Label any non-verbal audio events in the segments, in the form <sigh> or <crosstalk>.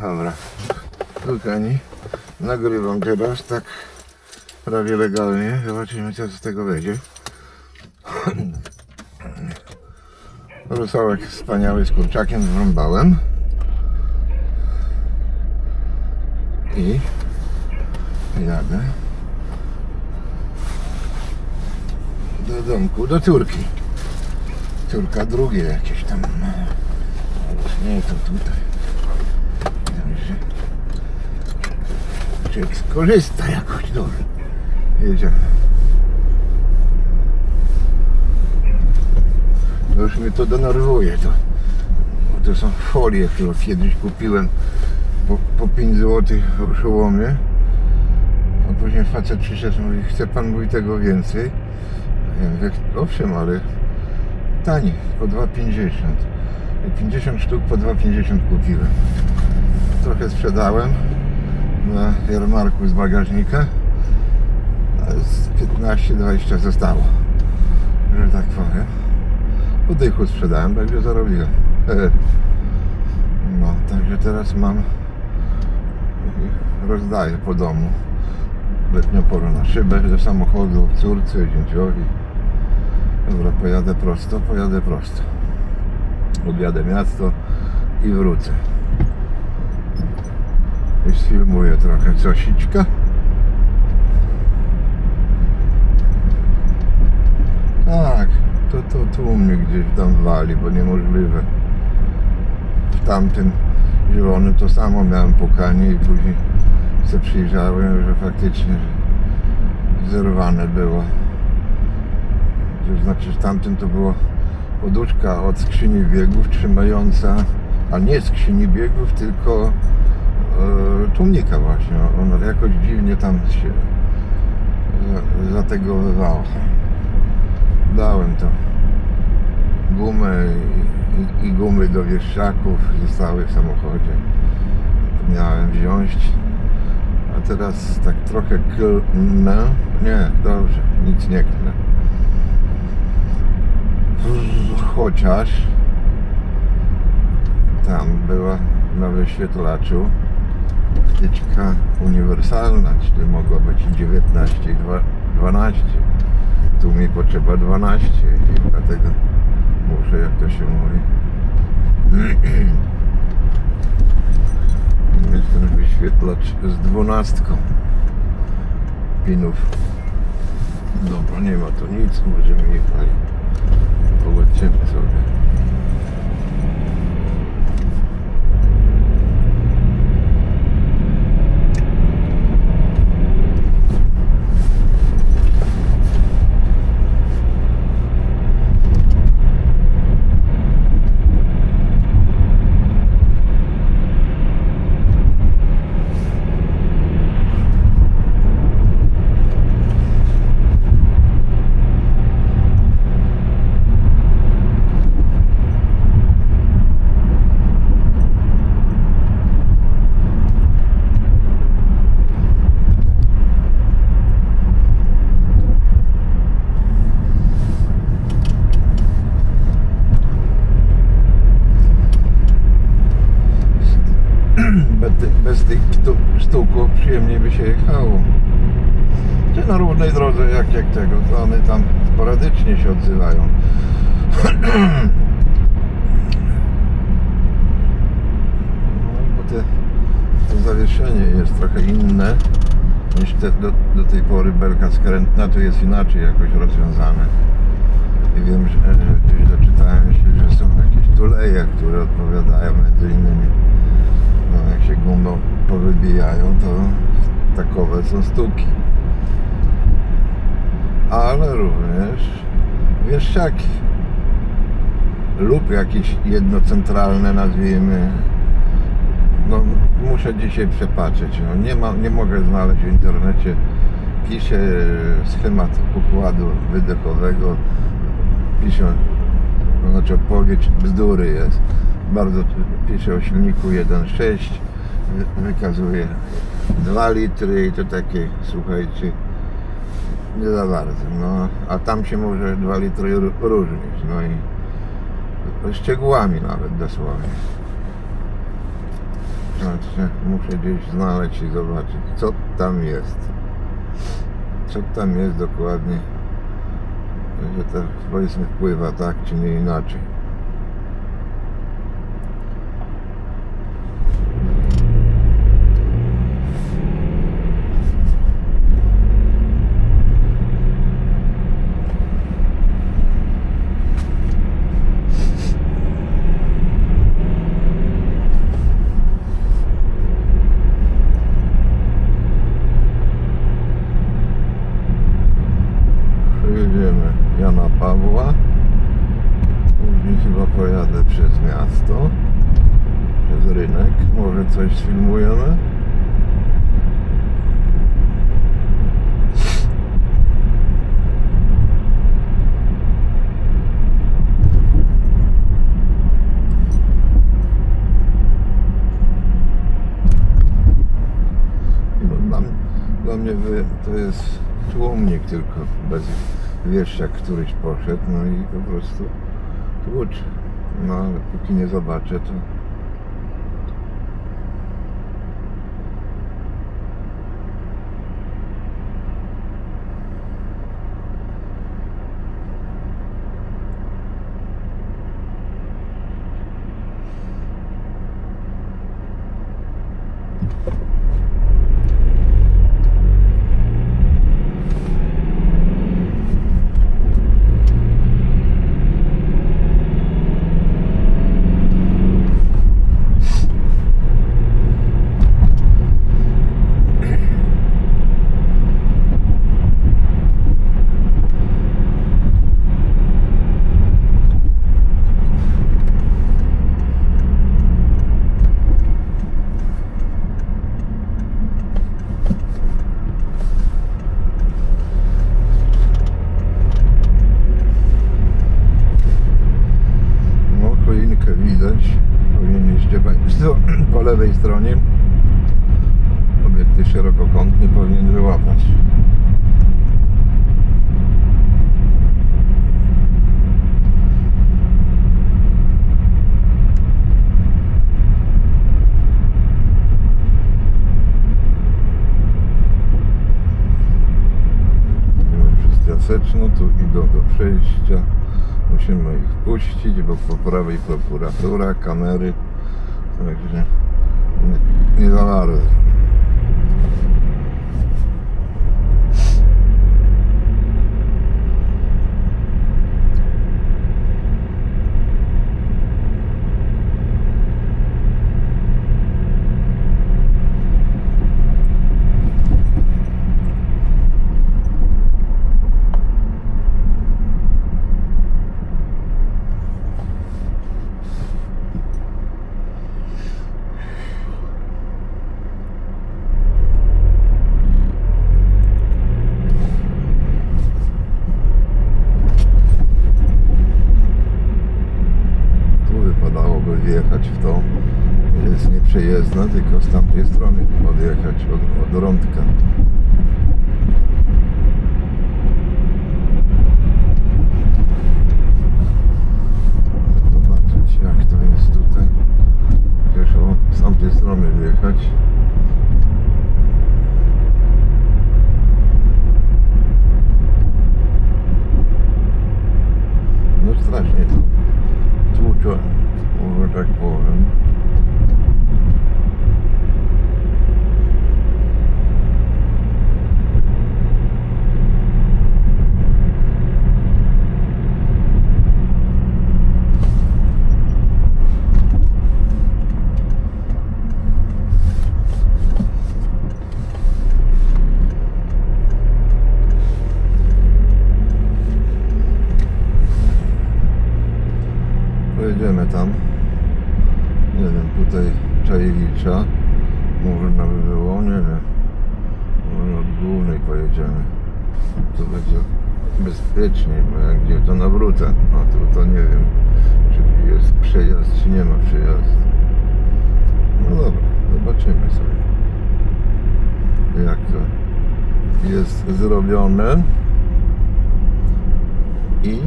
Dobra. Kochani, nagrywam teraz tak prawie legalnie. Zobaczymy co z tego będzie. Rosołek <clears throat> wspaniały z kurczakiem wrąbałem. I jadę do domku, do córki. Córka drugie jakieś tam. Nie, to tutaj. Dobrze. Człowiek skorzysta jakoś dobrze. To już mnie to denerwuje to. To są folie, które kiedyś kupiłem po, po 5 zł w przełomie. A później facet przyszedł mówi, chce pan mówi tego więcej? Ja mówię, owszem, ale taniej, po 2,50. I 50 sztuk po 2,50 kupiłem. Trochę sprzedałem na jarmarku z bagażnika, z 15-20 zostało, że tak powiem. Po dychu sprzedałem, także zarobiłem. <laughs> No, także teraz mam rozdaję po domu letnią porę na szybę do samochodu, córce, zięciowi. Dobra, pojadę prosto, pojadę prosto. Objadę miasto i wrócę. I sfilmuję trochę cosiczka. Tak, to, to tu mnie gdzieś tam wali, bo niemożliwe. W tamtym zielonym to samo miałem pukanie i później się przyjrzałem, że faktycznie zerwane było. To znaczy w tamtym to była poduszka od skrzyni biegów trzymająca, a nie skrzyni biegów, tylko tłumnika właśnie. Jakoś dziwnie tam się za- zategowywała. Dałem to gumę i gumy do wieszaków zostały w samochodzie. Miałem wziąć. A teraz tak trochę klnę. Nie, dobrze, nic nie klnę. Chociaż tam była na wyświetlaczu wtyczka uniwersalna, czyli mogła być i 19 i dwa- 12. Tu mi potrzeba 12 i dlatego muszę, jak to się mówi, <clears throat> mieć ten wyświetlacz z dwunastką pinów. Dobra, nie ma tu nic, możemy jechać. Polecimy sobie. Bez, ty- bez tych sztu- sztuków przyjemniej by się jechało. Czy na równej drodze, jak, jak tego, to one tam sporadycznie się odzywają. <clears throat> No, bo te, to zawieszenie jest trochę inne niż te, do, do tej pory belka skrętna, tu jest inaczej jakoś rozwiązane. I wiem, że, że gdzieś doczytałem się, że są jakieś tuleje, które odpowiadają między innymi no, jak się gumą powybijają, to takowe są sztuki. Ale również wieszczaki lub jakieś jednocentralne nazwijmy. No muszę dzisiaj przepatrzeć. No, nie, ma, nie mogę znaleźć w internecie. Pisze schemat układu wydechowego. Pisze, to znaczy odpowiedź bzdury jest. Bardzo pisze o silniku 1.6. wy- Wykazuje 2 litry i to takie, słuchajcie, nie za bardzo. No, a tam się może 2 litry ró- różnić. No i szczegółami nawet dosłownie. Znaczy, muszę gdzieś znaleźć i zobaczyć, co tam jest. Co tam jest dokładnie, że to powiedzmy wpływa tak, czy nie inaczej. Pojadę przez miasto. Przez rynek. Może coś sfilmujemy. Dla, mnie to jest tłumnik tylko bez wiesz jak któryś poszedł, no i po prostu tłucz. No ale póki nie zobaczę to No, choinkę widać. Powinien jeszcze być to <clears throat> po lewej stronie. Obiekty szerokokątny powinien wyłapać. Piaseczno, tu idą do przejścia. Musimy ich puścić, bo po prawej prokuratura, kamery. Także nie, za bardzo. Tu wypadałoby wjechać w to. Jest nieprzejezdna, tylko z tamtej strony odjechać od, od rądka. Zobaczyć jak to jest tutaj. Chociaż o, z tamtej strony wjechać. No strasznie to tłucze, może tak powiem. Tam. Nie wiem, tutaj Czajewicza. Można by było, nie wiem. Może od głównej pojedziemy. To będzie bezpieczniej, bo jak gdzie to nawrócę. No tu to nie wiem, czy jest przejazd, czy nie ma przejazdu. No dobra, zobaczymy sobie. Jak to jest zrobione. I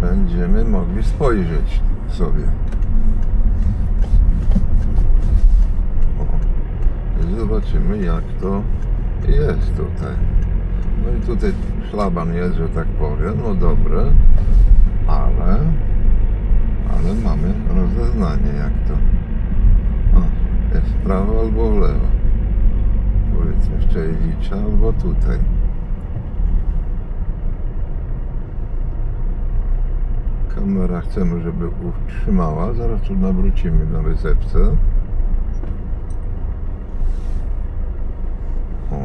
będziemy mogli spojrzeć sobie. zobaczymy jak to jest tutaj. No i tutaj szlaban jest, że tak powiem, no dobre, ale, ale mamy rozeznanie jak to. O, jest w prawo albo w lewo. Powiedzmy Szczejlicza albo tutaj. Kamera chcemy, żeby utrzymała. Zaraz tu nawrócimy na wysepce. O.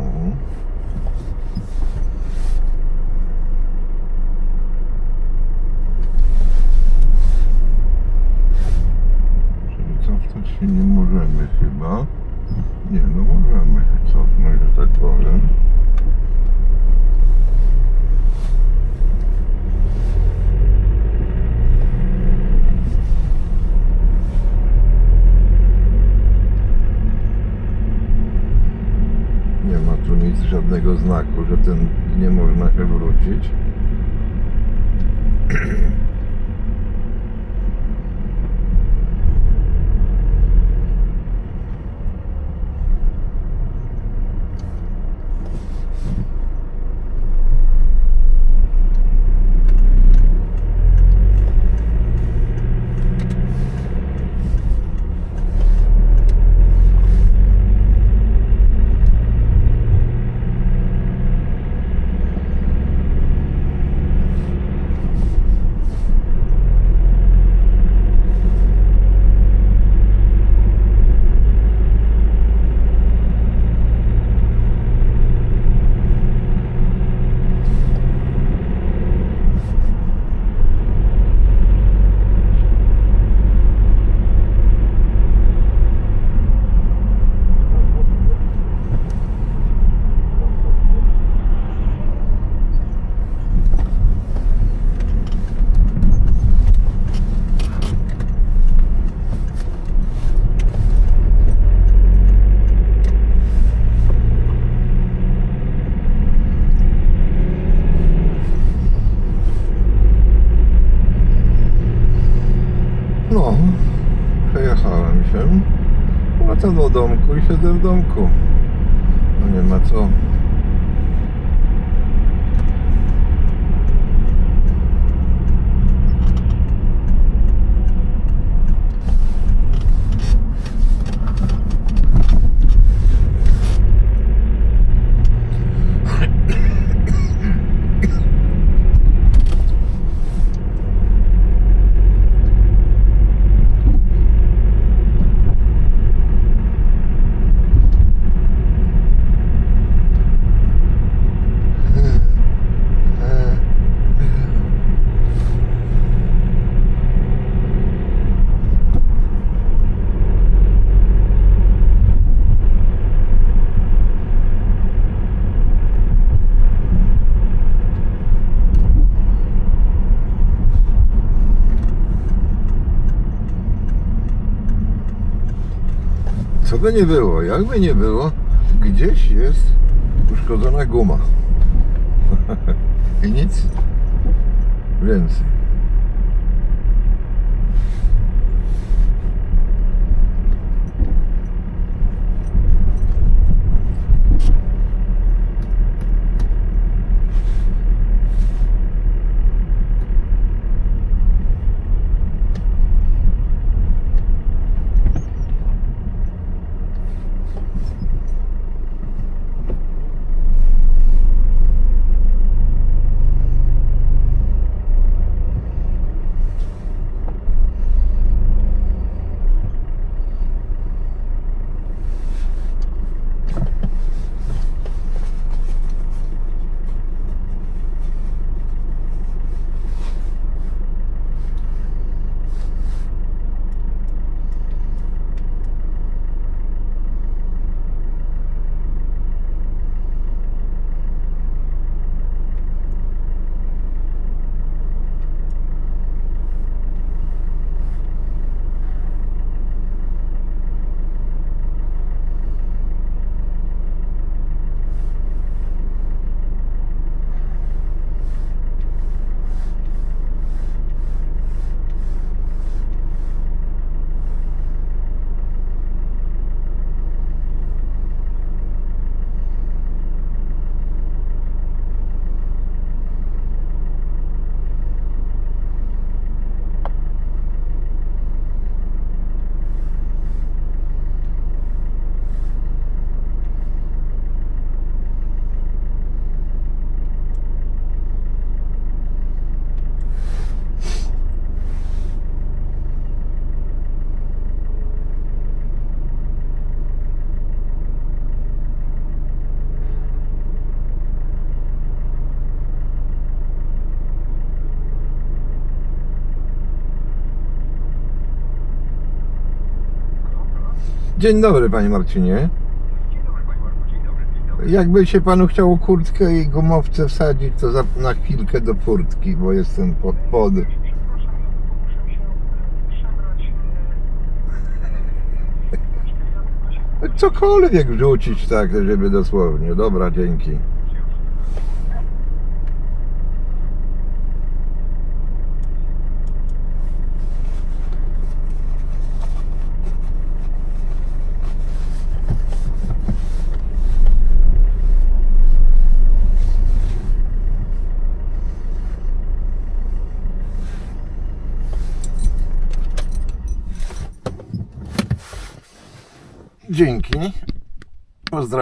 Czyli cofnąć się nie możemy chyba. Nie, no możemy się cofnąć, że tak powiem. Nie ma tu nic, żadnego znaku, że ten nie można się wrócić. <clears throat> No, przejechałem się. Wracam do domku i siedzę w domku. No nie ma co. Co by nie było, jakby nie było, gdzieś jest uszkodzona guma. <laughs> I nic więcej. Dzień dobry panie Marcinie. Dzień dobry Panie. Jakby się panu chciało kurtkę i gumowce wsadzić, to za, na chwilkę do furtki, bo jestem pod pod. Przepraszam, Cokolwiek wrzucić tak, żeby dosłownie. Dobra, dzięki. Dzięki. Pozdrawiam.